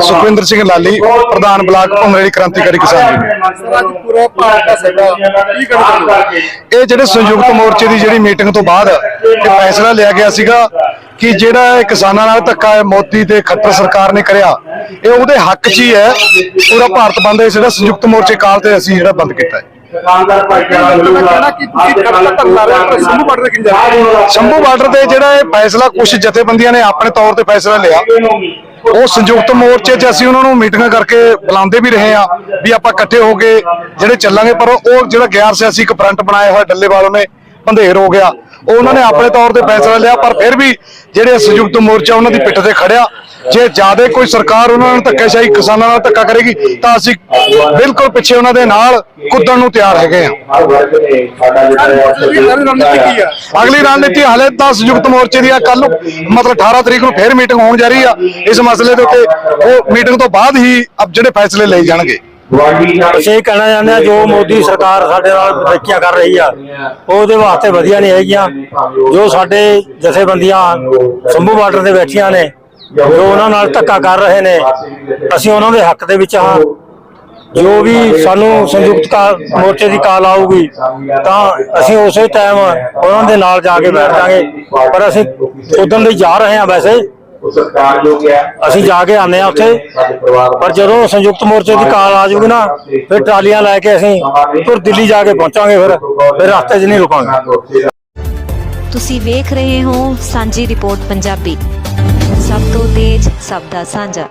ਸੁਖਵਿੰਦਰ ਸਿੰਘ ਲਾਲੀ, ਪ੍ਰਧਾਨ ਬਲਾਕ ਭੁਮਰੇਲੀ ਕ੍ਰਾਂਤੀਕਾਰੀ ਕਿਸਾਨ ਯੂਨੀਅਨ ਇਹ ਜਿਹੜੇ ਸੰਯੁਕਤ ਮੋਰਚੇ ਦੀ ਜਿਹੜੀ ਮੀਟਿੰਗ ਤੋਂ ਬਾਅਦ ਇਹ ਫੈਸਲਾ ਲਿਆ ਗਿਆ ਸੀਗਾ ਕਿ ਜਿਹੜਾ ਕਿਸਾਨਾਂ ਨਾਲ ਧੱਕਾ ਹੈ, ਮੋਦੀ ਤੇ ਖੱਟਰ ਸਰਕਾਰ ਨੇ ਕਰਿਆ, ਇਹ ਉਹਦੇ ਹੱਕ 'ਚ ਹੀ ਹੈ। ਪੂਰਾ ਭਾਰਤ ਬੰਦ ਹੈ ਜਿਹੜਾ ਸੰਯੁਕਤ ਮੋਰਚੇ ਕਾਲ ਤੇ ਅਸੀਂ ਜਿਹੜਾ ਬੰਦ ਕੀਤਾ ਹੈ। ਦੁਕਾਨਦਾਰ ਭਾਈਚਾਰਾ ਮਿਲੂਗਾ ਸੰਭੂ ਬਾਰਡਰ ਸ਼ੰਭੂ ਤੇ ਜਿਹੜਾ ਇਹ ਫੈਸਲਾ ਕੁਝ ਜਥੇਬੰਦੀਆਂ ਨੇ ਆਪਣੇ ਤੌਰ ਤੇ ਫੈਸਲਾ ਲਿਆ ਉਹ ਸੰਯੁਕਤ ਮੋਰਚੇ 'ਚ ਅਸੀਂ ਉਹਨਾਂ ਨੂੰ ਮੀਟਿੰਗਾਂ ਕਰਕੇ ਬੁਲਾਉਂਦੇ ਵੀ ਰਹੇ ਆ ਵੀ ਆਪਾਂ ਇਕੱਠੇ ਹੋ ਕੇ ਜਿਹੜੇ ਚੱਲਾਂਗੇ ਪਰ ਉਹ ਜਿਹੜਾ ਗੈਰ ਸਿਆਸੀ ਇੱਕ ਫਰੰਟ ਬਣਾਇਆ ਹੋਇਆ ਡੱਲੇਵਾਲ ਉਹਨੇ ਬੰਧੇਰ ਹੋ ਗਿਆ। ਉਹ ਉਹਨਾਂ ਨੇ ਆਪਣੇ ਤੌਰ ਤੇ ਫੈਸਲਾ ਲਿਆ ਪਰ ਫਿਰ ਵੀ ਜਿਹੜੇ ਸੰਯੁਕਤ ਮੋਰਚਾ ਉਹਨਾਂ ਦੀ ਪਿੱਠ ਤੇ ਖੜਿਆ ਜੇ ਜ਼ਿਆਦਾ ਕੋਈ ਸਰਕਾਰ ਉਹਨਾਂ ਨਾਲ ਧੱਕੇਸ਼ਾਹੀ ਕਿਸਾਨਾਂ ਨਾਲ ਧੱਕਾ ਕਰੇਗੀ, ਤਾਂ ਅਸੀਂ ਬਿਲਕੁਲ ਪਿੱਛੇ ਉਹਨਾਂ ਦੇ ਨਾਲ ਕੁੱਦਣ ਨੂੰ ਤਿਆਰ ਹੈਗੇ ਆ ਅਗਲੀ ਰਣਨੀਤੀ ਹਾਲੇ ਤਾਂ ਸੰਯੁਕਤ ਮੋਰਚੇ ਦੀ ਆ ਕੱਲ ਮਤਲਬ 18 ਤਰੀਕ ਨੂੰ ਫੇਰ ਮੀਟਿੰਗ ਹੋਣ ਜਾ ਰਹੀ ਆ। ਇਸ ਮਸਲੇ ਦੇ ਉੱਤੇ ਉਹ ਮੀਟਿੰਗ ਤੋਂ ਬਾਅਦ ਹੀ ਜਿਹੜੇ ਫੈਸਲੇ ਲਏ ਜਾਣਗੇ। ਅਸੀਂ ਇਹ ਕਹਿਣਾ ਚਾਹੁੰਦੇ ਆ ਜੋ ਮੋਦੀ ਸਰਕਾਰ ਸਾਡੇ ਨਾਲ ਬਦਕਿਆ ਕਰ ਰਹੀ ਆ, ਉਹਦੇ ਵਾਸਤੇ ਵਧੀਆ ਨਹੀਂ ਹੈਗੀਆਂ। ਜੋ ਸਾਡੇ ਜਥੇਬੰਦੀਆਂ ਸੰਭੂ ਬਾਰਡਰ ਤੇ ਬੈਠੀਆਂ ਨੇ ਜੋ ਉਹਨਾਂ ਨਾਲ ਧੱਕਾ ਕਰ ਰਹੇ ਨੇ ਅਸੀਂ ਉਹਨਾਂ ਦੇ ਹੱਕ ਦੇ ਵਿੱਚ ਹਾਂ। ਜੋ ਵੀ ਸਾਨੂੰ ਸੰਯੁਕਤ ਕਾ- ਮੋਰਚੇ ਦੀ ਕਾਲ ਆਊਗੀ ਤਾਂ ਅਸੀਂ ਉਸੇ ਟਾਈਮ ਉਹਨਾਂ ਦੇ ਨਾਲ ਜਾ ਕੇ ਬੈਠ ਜਾਾਂਗੇ ਪਰ ਅਸੀਂ ਉਦੋਂ ਲਈ ਜਾ ਰਹੇ ਹਾਂ ਵੈਸੇ। ਉਹ ਸਰਕਾਰ ਜੋ ਗਿਆ ਅਸੀਂ ਜਾ ਕੇ ਆਨੇ ਆ ਉੱਥੇ। ਪਰ ਜਦੋਂ ਸੰਯੁਕਤ ਮੋਰਚੇ ਦੀ ਕਾਲ ਆ ਜਾਊਗੀ ਨਾ ਫਿਰ ਟਰਾਲੀਆਂ ਲੈ ਕੇ ਅਸੀਂ ਫਿਰ ਦਿੱਲੀ ਜਾ ਕੇ ਪਹੁੰਚਾਂਗੇ ਫਿਰ। ਫਿਰ ਰਸਤੇ 'ਚ ਨਹੀਂ ਰੁਕਾਂਗੇ। ਤੁਸੀਂ ਵੇਖ ਰਹੇ ਹੋ ਸਾਂਝੀ ਰਿਪੋਰਟ ਪੰਜਾਬੀ। ਸਭ ਤੋਂ ਤੇਜ਼ ਸਭ ਦਾ ਸਾਂਝਾ।